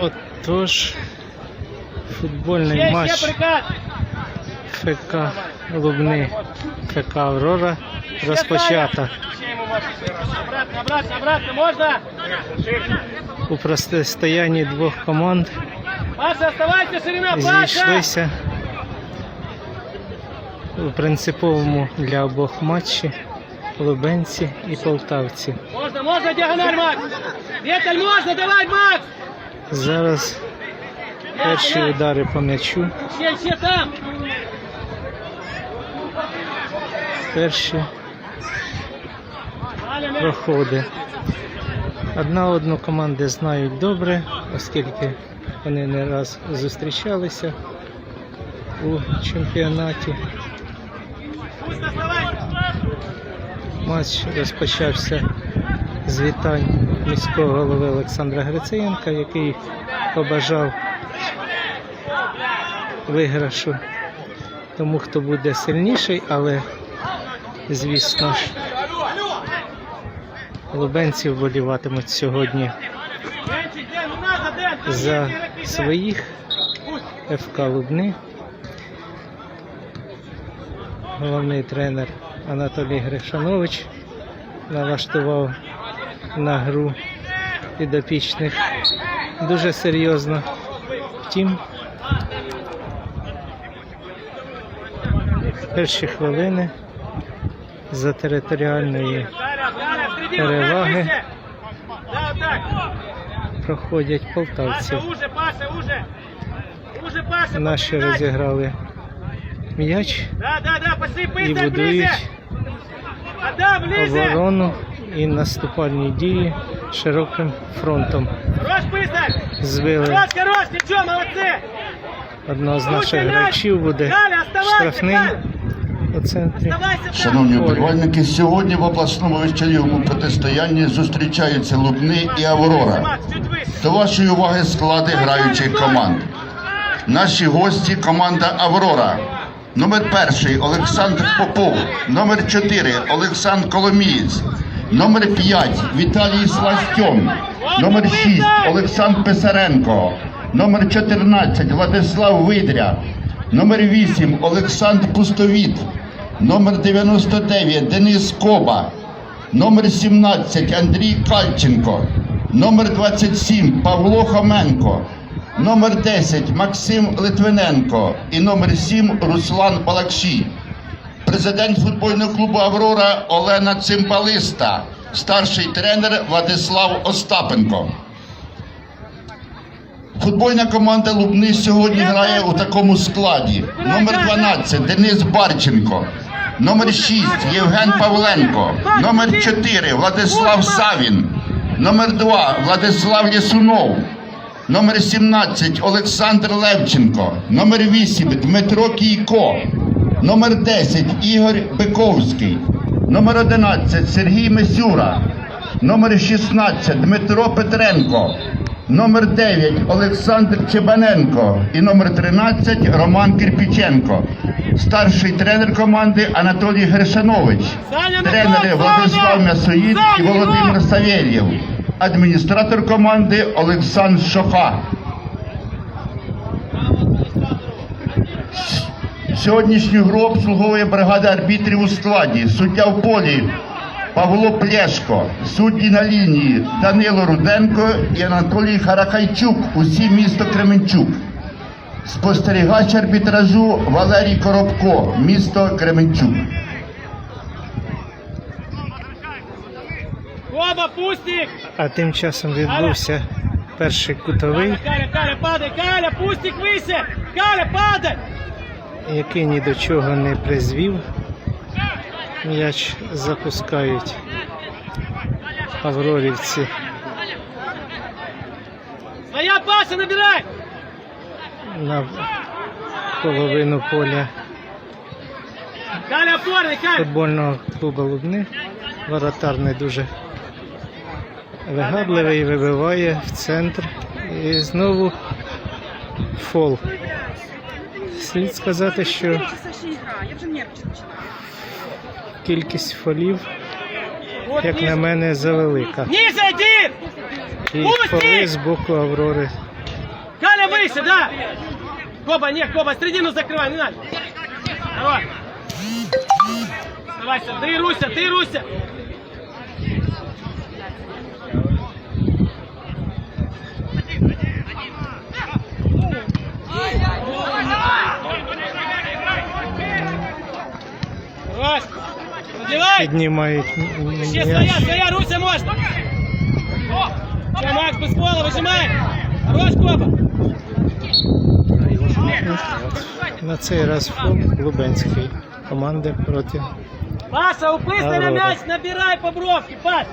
Отож, футбольний матч. ФК Лубни, ФК Аврора розпочата. У протистоянні двох команд зійшлися у принциповому для обох матчі Лубенці і Полтавці. Можна, можна, діагональ, Макс! Віталь, можна, давай, Макс! Зараз перші удари по м'ячу, перші проходи. Одна одну команди знають добре, оскільки вони не раз зустрічалися у чемпіонаті. Матч розпочався з вітань міського голови Олександра Грицеєнка, який побажав виграшу тому, хто буде сильніший, але, звісно ж, лубенці вболіватимуть сьогодні за своїх ФК Лубни. Головний тренер Анатолій Гришанович налаштував на гру підопічних дуже серйозно. Втім, перші хвилини за територіальної Переваги. проходять полтавці. Наші розіграли м'яч і будують оборону і наступальні дії широким фронтом. Хорош, быстро. Звели Хорош, хорош, ничего, молодцы. одного з наших Крути м'яч. гравців буде Галя, оставайся, штрафним Галя. у центрі. Оставайся там. Шановні вболівальники, сьогодні в обласному вечірньому протистоянні зустрічаються Лубни і Аврора. Макс, чуть выше. До вашої уваги склади граючих команд. Наші гості команда Аврора. Номер перший Олександр Попов. Номер 4 Олександр Коломієць. Номер 5 Віталій Сластьон. Номер 6 Олександр Писаренко. Номер 14 Владислав Видря. Номер 8 Олександр Пустовіт. Номер 99 Денис Коба. Номер 17 Андрій Кальченко. Номер 27 Павло Хоменко. Номер 10 Максим Литвиненко. І номер 7 Руслан Балакші. Президент футбольного клубу Аврора Олена Цимбалиста. Старший тренер Владислав Остапенко. Футбольна команда Лубни сьогодні грає у такому складі. Номер 12 Денис Барченко. Номер 6 Євген Павленко. Номер 4 Владислав Савін. Номер 2 Владислав Єсунов. Номер 17 Олександр Левченко. Номер 8 Дмитро Кійко. Номер 10 Ігор Биковський. Номер 11 Сергій Месюра. Номер 16 Дмитро Петренко. Номер 9 Олександр Чебаненко і номер 13 Роман Кирпіченко. Старший тренер команди Анатолій Гершанович. Тренери Владислав М'ясоїд і Володимир гол! Савєлєв. Адміністратор команди Олександр Шоха. Сьогоднішню гру обслуговує бригада арбітрів у складі. Суддя в полі Павло Плешко, судді на лінії Данило Руденко і Анатолій Харакайчук, усі місто Кременчук. Спостерігач арбітражу Валерій Коробко, місто Кременчук. А тим часом відбувся перший кутовий, Каля, Каля, Каля, падай, Каля, пустик выше. Каля, падай. Який ні до чого не призвів. М'яч запускають аврорівці Своя Паша, набирай. на половину поля футбольного клубу Лубни. Воротар не дуже вигадливий, вибиває в центр. І знову фол Слід сказати, що Саша игра, я вже нервничать починаю. кількість фолів, Вот як на ниже. мене, завелика. Ниже один. І Пусти! фоли з боку Аврори Закрийся, да! Коба, нет, Коба, середину закрывай, не надо. Давай. Оставайся, ты, Руся, ты, Руся. Піднімають Все м'яч. стоят, стоят, Руся, можно. Все, Макс, без пола, выжимай. Хорош, Коба. На цей раз фол Лубенської команди проти Паша, упысти на мяч, набирай по бровке, Паш.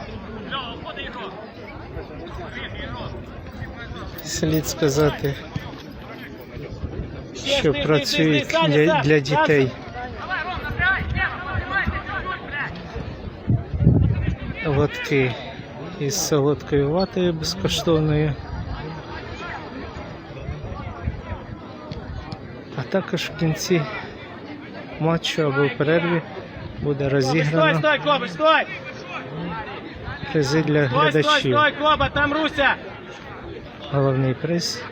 слід сказати, що працюють для, для дітей. Лотки із солодкою ватою безкоштовною. А також в кінці матчу або в перерві буде розіграно стой, Коба, стой. призи для Стой, стой, глядачів. там Руся. Головний приз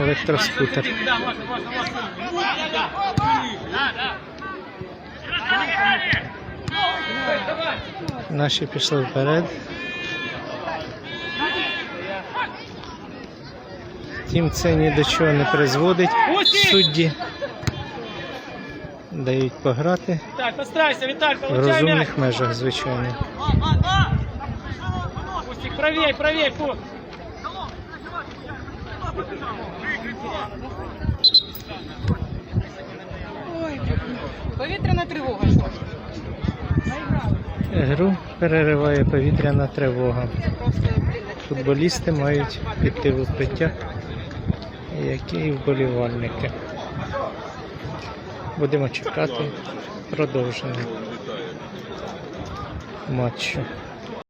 електроскутер. Да, можно. Наші пішли вперед. Втім, це ні до чого не призводить. Судді дають пограти Так, постарайся, Виталь, в получай мяч. розумних межах, звичайно. Пустик, правей, правей, Пух. Повітряна тривога. що? Гру перериває повітряна тривога. Футболісти мають піти в укриття, як і вболівальники. Будемо чекати продовження матчу.